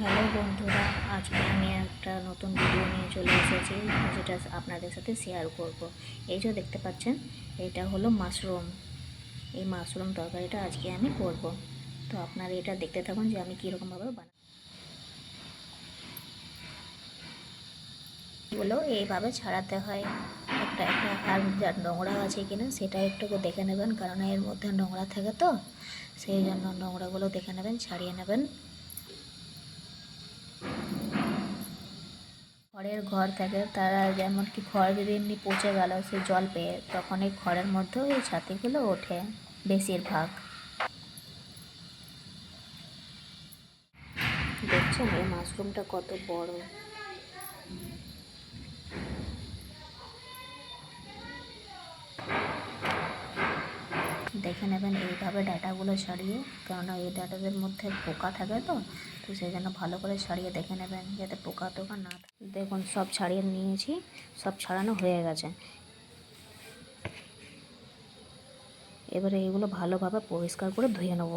Hello বন্ধুরা, আজকে আমি একটা নতুন ভিডিও নিয়ে চলে এসেছি, যেটা আপনাদের সাথে শেয়ার করব। এই যে দেখতে পাচ্ছেন, এটা হলো মাশরুম এই মাশরুম তরকারিটা আজকে আমি করব। তো আপনারা এটা দেখতে থাকুন যে আমি কীরকমভাবে বানাই এগুলো এইভাবে ছাড়াতে হয়। একটা একটা আর যার নোংরা আছে কিনা সেটা একটু দেখে নেবেন, কারণ এর মধ্যে নোংরা থাকে তো, সেই জন্য নোংরাগুলো দেখে নেবেন, ছাড়িয়ে নেবেন। খড়ের ঘর থাকে, তারা যেমন কি খড় যদি এমনি পচে গেল, সে জল পেয়ে তখন এই খড়ের মধ্যে এই ছাতিগুলো ওঠে বেশিরভাগ। দেখছেন এই মাশরুমটা কত বড়। দেখে নেবেন এইভাবে ডাটাগুলো ছাড়িয়ে কেননা এই ডাটাদের মধ্যে পোকা থাকে তো তো সেই জন্য ভালো করে ছাড়িয়ে দেখে নেবেন, যাতে পোকা টোকা না দেখুন, সব ছাড়িয়ে নিয়েছি, সব ছাড়ানো হয়ে গেছে। এবারে এগুলো ভালোভাবে পরিষ্কার করে ধুয়ে নেব।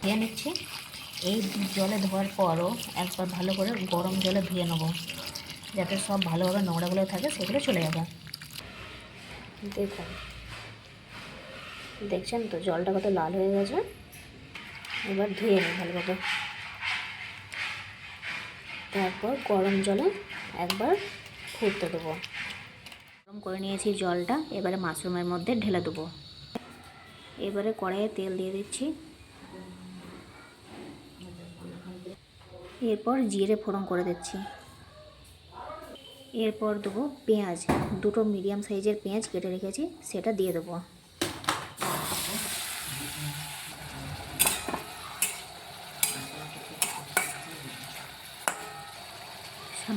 ধুয়ে নিচ্ছি। এই জলে ধোয়ার পরও একবার ভালো করে গরম জলে ধুয়ে নেব, যাতে সব ভালোভাবে নোংরাগুলো থাকে, সেগুলো চলে যাবে। দেখুন দেখছেন তো, জলটা কত লাল হয়ে গেছে। এবার ধুয়ে নিই ভালোভাবে। তারপর গরম জলে একবার ফুটতে দেবো। গরম করে নিয়েছি জলটা, এবারে মাশরুমের মধ্যে ঢেলে দেবো। এবারে কড়াইয়ে তেল দিয়ে দিচ্ছি। এরপর জিরে ফোড়ন করে দিচ্ছি। এরপর দেবো পেঁয়াজ। দুটো মিডিয়াম সাইজের পেঁয়াজ কেটে রেখেছি, সেটা দিয়ে দেবো।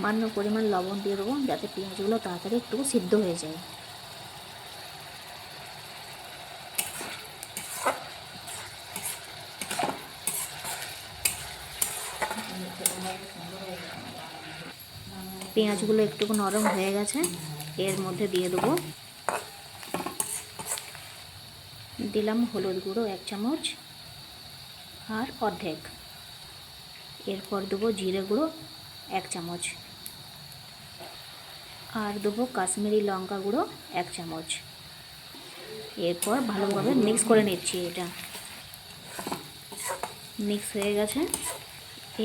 সামান্য পরিমাণ লবণ দিয়ে দেবো, যাতে পেঁয়াজগুলো তাড়াতাড়ি একটু সিদ্ধ হয়ে যায়। পেঁয়াজগুলো একটু নরম হয়ে গেছে, এর মধ্যে দিয়ে দেবো। দিলাম হলুদ গুঁড়ো এক চামচ আর অর্ধেক। এরপর দেবো জিরে গুঁড়ো এক চামচ। আর দেবো কাশ্মীরি লঙ্কা গুঁড়ো এক চামচ। এরপর ভালোভাবে মিক্স করে নিচ্ছি এটা। মিক্স হয়ে গেছে।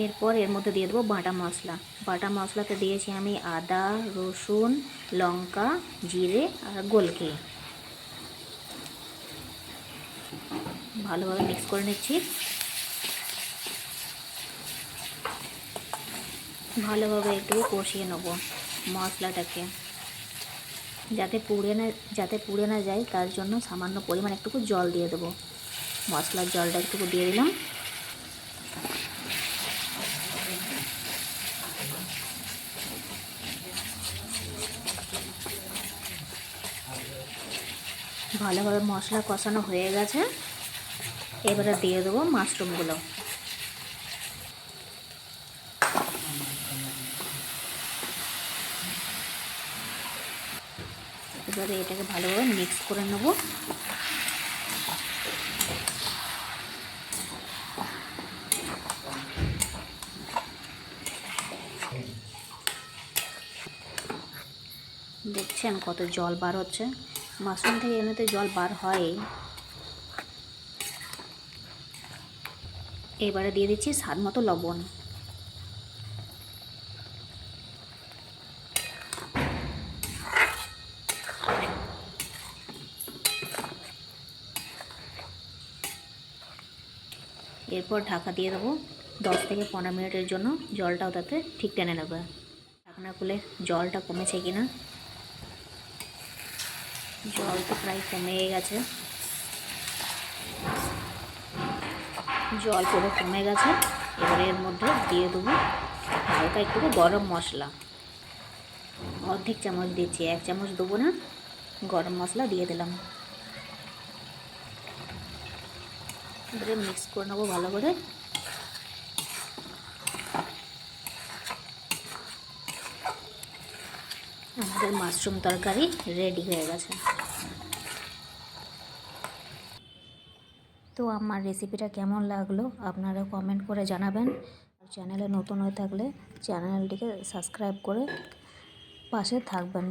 এরপর এর মধ্যে দিয়ে দেবো বাটা মশলা। বাটা মশলাতে দিয়েছি আমি আদা, রসুন, লঙ্কা, জিরে আর গোলকি। ভালোভাবে মিক্স করে নিচ্ছি। ভালোভাবে একটু কষিয়ে নেব। মশলাটাকে। যাতে পুড়ে না, যাতে পুড়ে না যায়, তার জন্য সামান্য পরিমাণ একটুকু জল দিয়ে দেবো। মশলার জলটা একটুকু দিয়ে দিলাম। ভালোভাবে মশলা কষানো হয়ে গেছে। এবারে দিয়ে দেবো মাশরুমগুলো। এবারে এটাকে ভালোভাবে মিক্স করে নেব। দেখছেন কত জল বার হচ্ছে? মাশরুম থেকে এমনিতে জল বার হয় এবারে দিয়ে দিচ্ছি স্বাদ মতো লবণ। এরপর ঢাকা দিয়ে দেবো দশ থেকে পনেরো মিনিটের জন্য জলটাও তাতে ঠিক টেনে নেবে। ঢাকনা খুলে জলটা কমেছে কি না জল তো প্রায় কমে গেছে। জল পুরো কমে গেছে। এবারে এর মধ্যে দিয়ে দেবো হালকা একটু গরম মশলা। অর্ধেক চামচ দিচ্ছি, এক চামচ দেবো না। গরম মশলা দিয়ে দিলাম। এবারে মিক্স করে নেব ভালো করে। আমাদের মাশরুম তরকারি রেডি হয়ে গেছে। তো আমার রেসিপিটা কেমন লাগল আপনারা কমেন্ট করে জানাবেন। আর চ্যানেলে নতুন হয়ে থাকলে চ্যানেলটিকে সাবস্ক্রাইব করে পাশে থাকবেন।